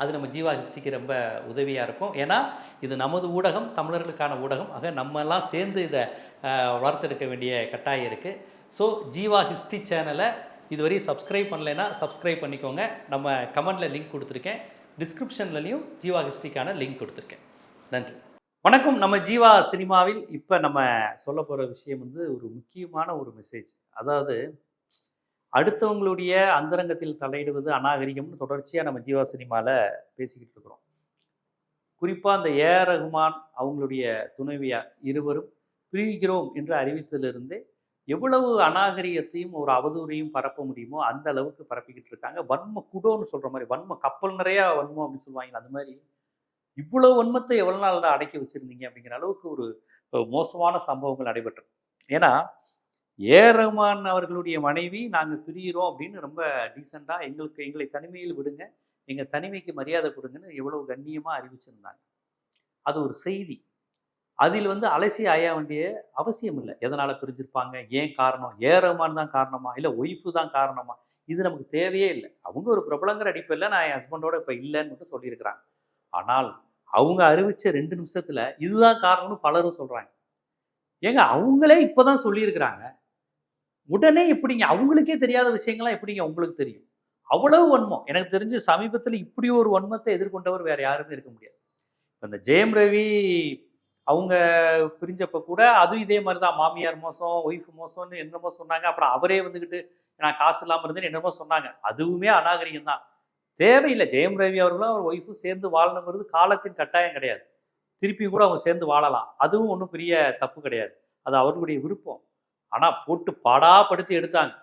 அது நம்ம ஜீவா ஹிஸ்ட்ரிக்கு ரொம்ப உதவியாக இருக்கும். ஏன்னா இது நமது ஊடகம் தமிழர்களுக்கான ஊடகம். ஆக நம்ம எல்லாம் சேர்ந்து இதை வளர்த்தெடுக்க வேண்டிய கட்டாயம் இருக்குது ஸோ ஜீவா ஹிஸ்ட்ரி சேனலை இதுவரை சப்ஸ்கிரைப் பண்ணலைன்னா சப்ஸ்கிரைப் பண்ணிக்கோங்க. நம்ம கமெண்டில் லிங்க் கொடுத்துருக்கேன். டிஸ்கிரிப்ஷன்லையும் ஜீவா ஹிஸ்ட்ரிக்கான லிங்க் கொடுத்துருக்கேன். நன்றி. வணக்கம். நம்ம ஜீவா சினிமாவில் இப்போ நம்ம சொல்ல போகிற விஷயம் வந்து ஒரு முக்கியமான ஒரு மெசேஜ் அதாவது அடுத்தவங்களுடைய அந்தரங்கத்தில் தலையிடுவது அநாகரிகம்னு தொடர்ச்சியாக நம்ம ஜீவா சினிமாவில் பேசிக்கிட்டு இருக்கிறோம். குறிப்பாக அந்த ஏ ரகுமான் அவங்களுடைய துணைவியார் இருவரும் பிரிகிறோம் என்று அறிவித்ததிலிருந்தே எவ்வளவு அநாகரிகத்தையும் ஒரு அவதூறையும் பரப்ப முடியுமோ அந்த அளவுக்கு பரப்பிக்கிட்டு இருக்காங்க. வன்ம குடோன்னு சொல்கிற மாதிரி வன்ம கப்பல் நிறையா வன்மம் அப்படின்னு சொல்லுவாங்க அந்த மாதிரி இவ்வளோ வன்மத்தை எவ்வளோ நாள் அடக்கி வச்சிருந்தீங்க அப்படிங்கிற அளவுக்கு ஒரு ஒரு மோசமான சம்பவங்கள் நடைபெற்றது. ஏன்னா ஏ ரஹ்மான் அவர்களுடைய மனைவி நாங்கள் பிரிகிறோம் அப்படின்னு ரொம்ப டீசெண்டாக எங்களுக்கு எங்களை தனிமையில் விடுங்க. எங்கள் தனிமைக்கு மரியாதை கொடுங்கன்னு எவ்வளோ கண்ணியமாக அறிவிச்சிருந்தாங்க. அது ஒரு செய்தி. அதில் வந்து அலசி ஆய வேண்டிய அவசியம் இல்லை. எதனால் பிரிஞ்சிருப்பாங்க? ஏன் காரணம்? ஏ ரஹ்மான் தான் காரணமா? இல்லை ஒய்ஃபு தான் காரணமா? இது நமக்கு தேவையே இல்லை. அவங்க ஒரு பிரபலங்கிற அடிப்படையில் நான் என் ஹஸ்பண்டோட இப்போ இல்லைன்னு மட்டும் சொல்லியிருக்கிறாங்க. ஆனால் அவங்க அறிவிச்ச ரெண்டு நிமிஷத்தில் இதுதான் காரணம்னு பலரும் சொல்கிறாங்க ஏங்க அவங்களே இப்போ தான் சொல்லியிருக்கிறாங்க. உடனே எப்படிங்க? அவங்களுக்கே தெரியாத விஷயங்கள்லாம் எப்படிங்க உங்களுக்கு தெரியும்? அவ்வளவு வன்மம். எனக்கு தெரிஞ்சு சமீபத்தில் இப்படி ஒரு வன்மத்தை எதிர்கொண்டவர் வேற யாருமே இருக்க முடியாது. இப்போ இந்த ஜெயம் ரவி அவங்க பிரிஞ்சப்ப கூட அதுவும் இதே மாதிரி தான். மாமியார் மோசம் ஒய்ஃப் மோசம்னு என்னமோ சொன்னாங்க. அப்புறம் அவரே வந்துக்கிட்டு நான் காசு இல்லாமல் இருந்தேன்னு என்னமோ சொன்னாங்க. அதுவுமே அநாகரிகம் தான். தேவையில்லை. ஜெயம் ரவி அவர்களும் அவர் ஒய்ஃபும் சேர்ந்து வாழணுங்கிறது காலத்தின் கட்டாயம் கிடையாது. திருப்பி கூட அவங்க சேர்ந்து வாழலாம். அதுவும் ஒன்றும் பெரிய தப்பு கிடையாது. அது அவர்களுடைய விருப்பம். ஆனால் போட்டு பாடாப்படுத்தி எடுத்தாங்க.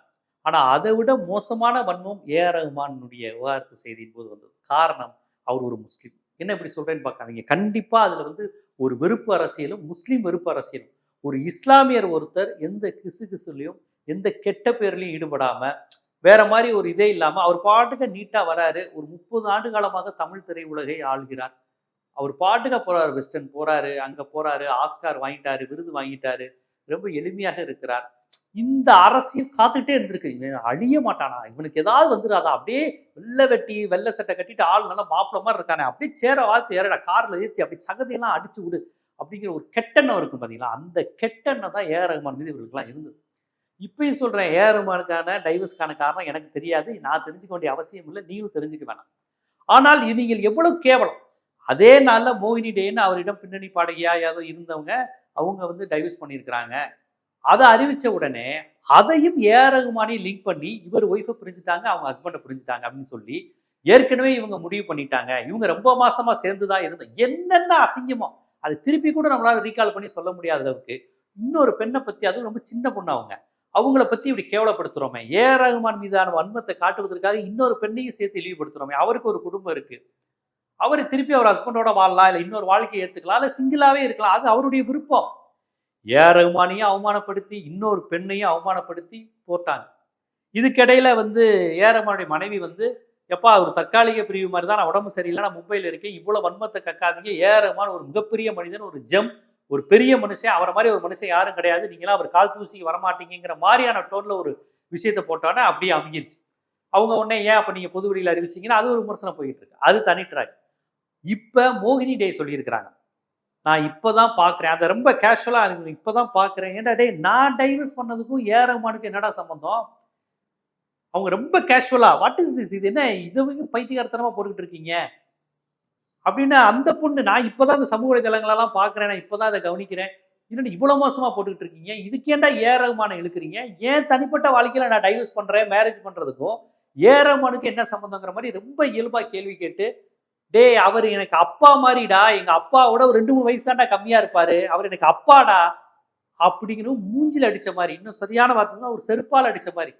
ஆனால் அதை விட மோசமான வன்மம் ஏ ஆர் ரஹ்மானுடைய விவகாரத்து செய்தியின் போது வந்தது. காரணம் அவர் ஒரு முஸ்லீம். என்ன இப்படி சொல்றேன்னு பார்க்காதீங்க. கண்டிப்பாக அதில் வந்து ஒரு வெறுப்பு அரசியலும் முஸ்லீம் வெறுப்பு அரசியலும். ஒரு இஸ்லாமியர் ஒருத்தர் எந்த கிசு கிசுலையும் எந்த கெட்ட பேர்லையும் ஈடுபடாமல் வேற மாதிரி ஒரு இதே இல்லாமல் அவர் பாட்டுக்கு நீட்டாக வராரு. ஒரு முப்பது ஆண்டு காலமாக தமிழ் திரையுலகை ஆள்கிறார். அவர் பாட்டுக்க போறாரு வெஸ்டர்ன் போறாரு அங்க போறாரு ஆஸ்கார் வாங்கிட்டாரு விருது வாங்கிட்டாரு. ரொம்ப எளிமையாக இருக்கிறார். இந்த அரசியல் காத்துக்கிட்டே இருந்திருக்கு. இவன் அழிய மாட்டானா? இவனுக்கு ஏதாவது வந்துடாதா அப்படியே வெள்ளை வெட்டி வெள்ளை சட்டை கட்டிட்டு ஆள் நல்லா மாப்பிள மாதிரி இருக்கானே. அப்படியே சேர வாழ்த்து ஏறடா. கார்ல ஏற்றி அப்படி சகதியெல்லாம் அடிச்சு விடு அப்படிங்கிற ஒரு கெட்டெண்ணம் இருக்கும் பார்த்தீங்களா அந்த கெட்டெண்ணம் தான் ஏ ஆர் மீது இவர்களுக்குலாம் இருந்தது. இப்பயும் சொல்றேன் ஏ ஆர் டைவர்ஸ்க்கான காரணம் எனக்கு தெரியாது. நான் தெரிஞ்சுக்க வேண்டிய அவசியம் இல்லை. நீங்களும் தெரிஞ்சுக்க வேணாம். ஆனால் நீங்கள் எவ்வளவு கேவலம். அதே நாளில் மோகினி டேன்னு அவரிடம் பின்னணி பாடகியா ஏதோ இருந்தவங்க அவங்க வந்து டைவர்ஸ் பண்ணியிருக்கிறாங்க. அதை அறிவித்த உடனே அதையும் ஏஆர் ரகுமானையும் லிங்க் பண்ணி இவர் ஒய்ஃபை புரிஞ்சுட்டாங்க அவங்க ஹஸ்பண்டை புரிஞ்சுட்டாங்க அப்படின்னு சொல்லி ஏற்கனவே இவங்க முடிவு பண்ணிட்டாங்க. இவங்க ரொம்ப மாசமா சேர்ந்து தான் இருந்தோம் என்னென்ன அசிங்கமோ அது திருப்பி கூட நம்மளால ரீகால் பண்ணி சொல்ல முடியாத அளவுக்கு இன்னொரு பெண்ணை பத்தி அதுவும் ரொம்ப சின்ன பொண்ணு அவங்க. அவங்கள பத்தி இப்படி கேவலப்படுத்துறோமே. ஏ ஆர் ரகுமான் மீதான வன்மத்தை காட்டுவதற்காக இன்னொரு பெண்ணையும் சேர்த்து இழிவுபடுத்துறோமே. அவருக்கு ஒரு குடும்பம் இருக்கு. அவர் திருப்பி அவர் ஹஸ்பண்டோட வாழலாம் இல்லை இன்னொரு வாழ்க்கையை ஏற்றுக்கலாம் இல்லை சிங்கிளாகவே இருக்கலாம். அது அவருடைய விருப்பம். ஏ ரகுமானையும் அவமானப்படுத்தி இன்னொரு பெண்ணையும் அவமானப்படுத்தி போட்டாங்க. இதுக்கிடையில வந்து ஏ ரகுமானுடைய மனைவி வந்து எப்பா ஒரு தற்காலிக பிரிவு மாதிரி தான் நான் உடம்பு சரியில்லை நான் மும்பையில் இருக்கேன் இவ்வளோ வன்மத்தை கக்காதீங்க. ஏ ரகுமான் ஒரு மிகப்பெரிய மனிதன் ஒரு ஜெம் ஒரு பெரிய மனுஷன். அவரை மாதிரி ஒரு மனுஷன் யாரும் கிடையாது. நீங்களாம் அவர் கால் தூசிக்கு வரமாட்டீங்கிற மாதிரியான டோன்ல ஒரு விஷயத்தை போட்டோன்னே அப்படியே அமைஞ்சிருச்சு. அவங்க உடனே ஏன் அப்போ நீங்கள் பொது வெளியில் அது ஒரு விமர்சனம் போயிட்டு இருக்கு. அது தனி ட்ராக் இப்போ மோகினி டே சொல்லியிருக்கிறாங்க. நான் இப்போதான் பார்க்குறேன் அதை ரொம்ப கேஷுவலாக இப்போ தான் பார்க்குறேன் ஏன்டா டே நான் டைவர்ஸ் பண்ணதுக்கும் ஏ ரகுமானுக்கு என்னடா சம்பந்தம்? அவங்க ரொம்ப கேஷுவலாக வாட் இஸ் திஸ் இது என்ன? இதை பைத்தியகாரத்தனமாக போட்டுக்கிட்டு இருக்கீங்க? அப்படின்னு அந்த பொண்ணு நான் இப்போ தான் இந்த சமூக வலைதளங்களெல்லாம் பார்க்குறேன் நான் இப்போதான் அதை கவனிக்கிறேன். இல்லைன்னு இவ்வளோ மோசமாக போட்டுக்கிட்டு இருக்கீங்க? இதுக்கு ஏன்டா ஏ ரகுமானை இழுக்கிறீங்க? ஏன் தனிப்பட்ட வாழ்க்கையில் நான் டைவர்ஸ் பண்ணுறேன் மேரேஜ் பண்ணுறதுக்கும் ஏ ரகுமானுக்கு என்ன சம்மந்தங்கிற மாதிரி ரொம்ப இயல்பாக கேள்வி கேட்டு டேய் அவர் எனக்கு அப்பா மாதிரிடா எங்க அப்பாவோட ஒரு ரெண்டு மூணு வயசு தான்டா கம்மியா இருப்பாரு. அவர் எனக்கு அப்பாடா அப்படிங்கிற மூஞ்சில் அடிச்ச மாதிரி இன்னும் சரியான வார்த்தை ஒரு செருப்பால் அடிச்ச மாதிரி.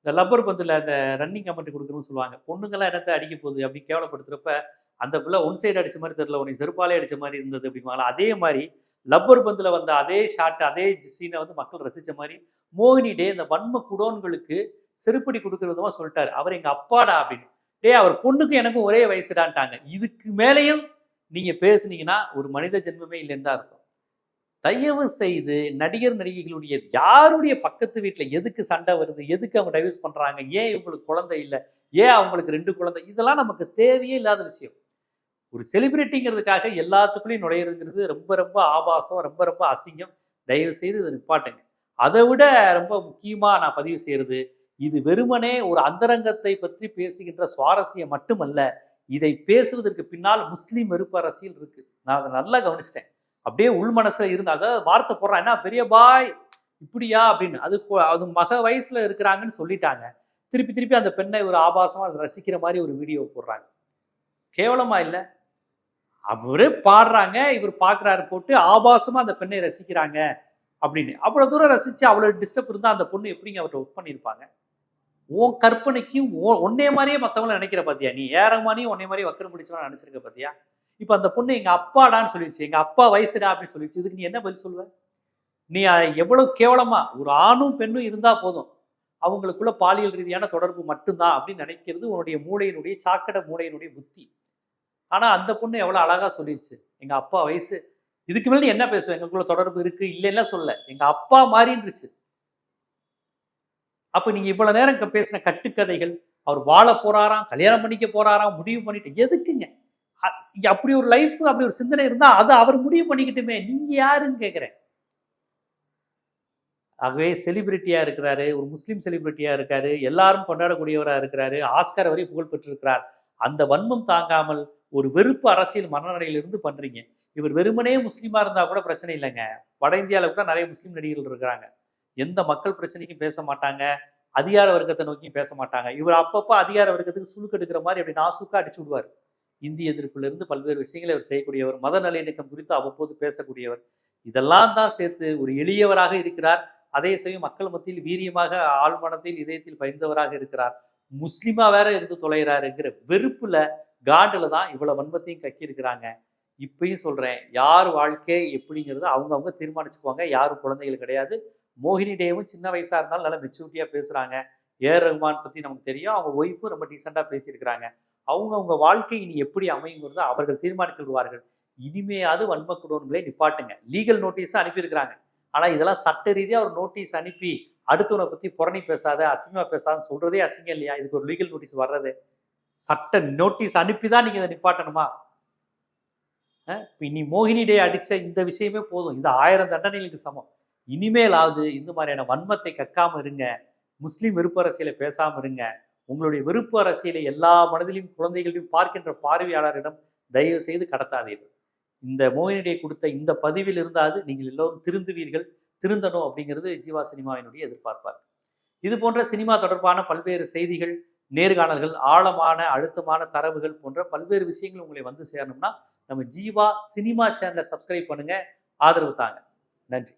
இந்த லப்பர் பந்தில் அந்த ரன்னிங் கமெண்ட் கொடுக்கணும்னு சொல்லுவாங்க. பொண்ணுங்கெல்லாம் என்னத்தை அடிக்க போகுது அப்படின்னு கேவலப்படுத்துறப்ப அந்த பிள்ளை ஒன் சைடு அடிச்ச மாதிரி தெரியல உனக்கு செருப்பாலே அடிச்ச மாதிரி இருந்தது அப்படிம்பாங்களா அதே மாதிரி லப்பர் பந்தில் வந்த அதே ஷாட் அதே சீனை வந்து மக்கள் ரசித்த மாதிரி மோகினி டே இந்த வன்ம குடோன்களுக்கு செருப்படி கொடுக்குற விதமாக சொல்லிட்டாரு. அவர் எங்கள் அப்பாடா அப்படின்னு. டே அவர் பொண்ணுக்கும் எனக்கும் ஒரே வயசுடான்ட்டாங்க இதுக்கு மேலேயும் நீங்கள் பேசுனீங்கன்னா ஒரு மனித ஜென்மமே இல்லைன்னு தான் அர்த்தம். தயவு செய்து நடிகர் நடிகைகளுடைய யாருடைய பக்கத்து வீட்டில் எதுக்கு சண்டை வருது எதுக்கு அவங்க டைவர்ஸ் பண்ணுறாங்க ஏன் இவங்களுக்கு குழந்தை இல்லை ஏன் அவங்களுக்கு ரெண்டு குழந்தை இதெல்லாம் நமக்கு தேவையே இல்லாத விஷயம். ஒரு செலிபிரிட்டிங்கிறதுக்காக எல்லாத்துக்குள்ளேயும் நுழையிறதுங்கிறது ரொம்ப ரொம்ப ஆபாசம் ரொம்ப ரொம்ப அசிங்கம். தயவு செய்து இதை நிப்பாட்டுங்க. அதை விட ரொம்ப முக்கியமாக நான் பதிவு செய்கிறது இது வெறுமனே ஒரு அந்தரங்கத்தை பற்றி பேசுகின்ற சுவாரஸ்யம் மட்டுமல்ல இதை பேசுவதற்கு பின்னால் முஸ்லீம் வெறுப்பு அரசியல் இருக்கு. நான் அதை நல்லா கவனிச்சிட்டேன். அப்படியே உள் மனசுல இருந்தாங்க வார்த்தை போடுறான் என்ன பெரிய பாய் இப்படியா? அப்படின்னு. அது அது மக வயசுல இருக்கிறாங்கன்னு சொல்லிட்டாங்க. திருப்பி திருப்பி அந்த பெண்ணை ஒரு ஆபாசமா ரசிக்கிற மாதிரி ஒரு வீடியோ போடுறாங்க. கேவலமா இல்லை. அவரே பாடுறாங்க இவர் பார்க்குறாரு போட்டு ஆபாசமா அந்த பெண்ணை ரசிக்கிறாங்க அப்படின்னு. அவ்வளவு தூரம் ரசிச்சு அவ்வளவு டிஸ்டர்ப் இருந்தா அந்த பொண்ணு எப்படிங்க அவர்கிட்ட ஒர்க் பண்ணியிருப்பாங்க? உன் கற்பனைக்கு உன்னே மாதிரியே மற்றவங்கள நினைக்கிற பாத்தியா? நீ ஏறமானியும் உன்னைய மாதிரியே வக்கரம் பிடிச்சவன நினைச்சிருக்க பாத்தியா? இப்போ அந்த பொண்ணு எங்கள் அப்பாடான்னு சொல்லிடுச்சு. எங்கள் அப்பா வயசுடா அப்படின்னு சொல்லிடுச்சு. இதுக்கு நீ என்ன பதில் சொல்லுவ? நீ எவ்வளோ கேவலமா ஒரு ஆணும் பெண்ணும் இருந்தால் போதும். அவங்களுக்குள்ள பாலியல் ரீதியான தொடர்பு மட்டும்தான் அப்படின்னு நினைக்கிறது உன்னுடைய மூளையினுடைய சாக்கடை மூளையினுடைய புத்தி. ஆனால் அந்த பொண்ணு எவ்வளோ அழகாக சொல்லிடுச்சு. எங்கள் அப்பா வயசு இதுக்கு மேலே என்ன பேசுவேன் எங்களுக்குள்ள தொடர்பு இருக்குது இல்லைன்னா சொல்ல. எங்கள் அப்பா மாறின்றுச்சு. அப்போ நீங்கள் இவ்வளோ நேரம் பேசின கட்டுக்கதைகள் அவர் வாழ போகிறாராம் கல்யாணம் பண்ணிக்க போகிறாராம் முடிவு பண்ணிட்டு எதுக்குங்க? அ- அப்படி ஒரு லைஃப் அப்படி ஒரு சிந்தனை இருந்தால் அதை அவர் முடிவு பண்ணிக்கிட்டுமே நீங்கள் யாருன்னு கேட்குறேன் ஆகவே செலிபிரிட்டியாக இருக்கிறாரு ஒரு முஸ்லீம் செலிபிரிட்டியாக இருக்காரு எல்லாரும் கொண்டாடக்கூடியவராக இருக்கிறாரு ஆஸ்கர் வரை புகழ் பெற்றிருக்கிறார். அந்த வன்மம் தாங்காமல் ஒரு வெறுப்பு அரசியல் மனநிலையிலிருந்து பண்ணுறீங்க இவர் வெறுமனே முஸ்லீமாக இருந்தால் கூட பிரச்சனை இல்லைங்க. வட இந்தியாவில் கூட நிறைய முஸ்லீம் நடிகர்கள் இருக்கிறாங்க. எந்த மக்கள் பிரச்சனைக்கும் பேச மாட்டாங்க அதிகார வர்க்கத்தை நோக்கியும் பேச மாட்டாங்க. இவர் அப்பப்போ அதிகார வர்க்கத்துக்கு சுழுக்கு எடுக்கிற மாதிரி அப்படி நாசுக்கா அடிச்சு விடுவார். இந்திய எதிர்ப்புலேருந்து பல்வேறு விஷயங்களை அவர் செய்யக்கூடியவர் மத நல்லிணக்கம் குறித்து அவ்வப்போது பேசக்கூடியவர். இதெல்லாம் தான் சேர்த்து ஒரு எளியவராக இருக்கிறார். அதே சமயம் மக்கள் மத்தியில் வீரியமாக ஆழ்மனத்தில் இதயத்தில் பயந்தவராக இருக்கிறார். முஸ்லீமா வேற இருந்து தொலைகிறாருங்கிற வெறுப்புல காண்டுல தான் இவ்வளவு வன்மத்தையும் கக்கி இருக்கிறாங்க இப்பயும் சொல்றேன் யார் வாழ்க்கை எப்படிங்கிறத அவங்க அவங்க தீர்மானிச்சுக்குவாங்க. யாரும் குழந்தைகள் கிடையாது. மோகினி டேவும் சின்ன வயசா இருந்தாலும் நல்லா மெச்சூரிட்டியாக பேசுகிறாங்க ஏர் ரஹ்மான் பற்றி நமக்கு தெரியும். அவங்க ஒய்ஃபும் ரொம்ப டீசெண்டாக பேசியிருக்கிறாங்க. அவங்க அவங்க வாழ்க்கை இனி எப்படி அமையுங்கிறத அவர்கள் தீர்மானித்து விடுவார்கள். இனிமையாவது வன்ம நிப்பாட்டுங்க. லீகல் நோட்டீஸும் அனுப்பியிருக்கிறாங்க. ஆனால் இதெல்லாம் சட்ட ரீதியாக ஒரு நோட்டீஸ் அனுப்பி அடுத்தவனை பற்றி புரணி பேசாத அசிங்கமாக பேசாதன்னு சொல்றதே அசிங்கம் இல்லையா? இதுக்கு ஒரு லீகல் நோட்டீஸ் வர்றது. சட்ட நோட்டீஸ் அனுப்பி தான் நீங்க இதை நிப்பாட்டணுமா? அஹ் இனி மோகினி டே அடிச்ச இந்த விஷயமே போதும். இந்த ஆயிரம் தண்டனைகளுக்கு சமம். இனிமேலாவது இந்த மாதிரியான வன்மத்தை கக்காமல் இருங்க. முஸ்லீம் விருப்ப அரசியலை பேசாமல் இருங்க. உங்களுடைய விருப்ப அரசியலை எல்லா மனதிலையும் குழந்தைகளையும் பார்க்கின்ற பார்வையாளரிடம் தயவு செய்து கடத்தாதீர்கள். இந்த மோகினியை கொடுத்த இந்த பதிவில் இருந்தாது நீங்கள் எல்லோரும் திருந்துவீர்கள். திருந்தணும் அப்படிங்கிறது ஜீவா சினிமாவினுடைய எதிர்பார்ப்பார். இது போன்ற சினிமா தொடர்பான பல்வேறு செய்திகள் நேர்காணல்கள் ஆழமான அழுத்தமான தரவுகள் போன்ற பல்வேறு விஷயங்கள் உங்களை வந்து சேரணும்னா நம்ம ஜீவா சினிமா சேனலை சப்ஸ்கிரைப் பண்ணுங்க. ஆதரவு தாங்க. நன்றி.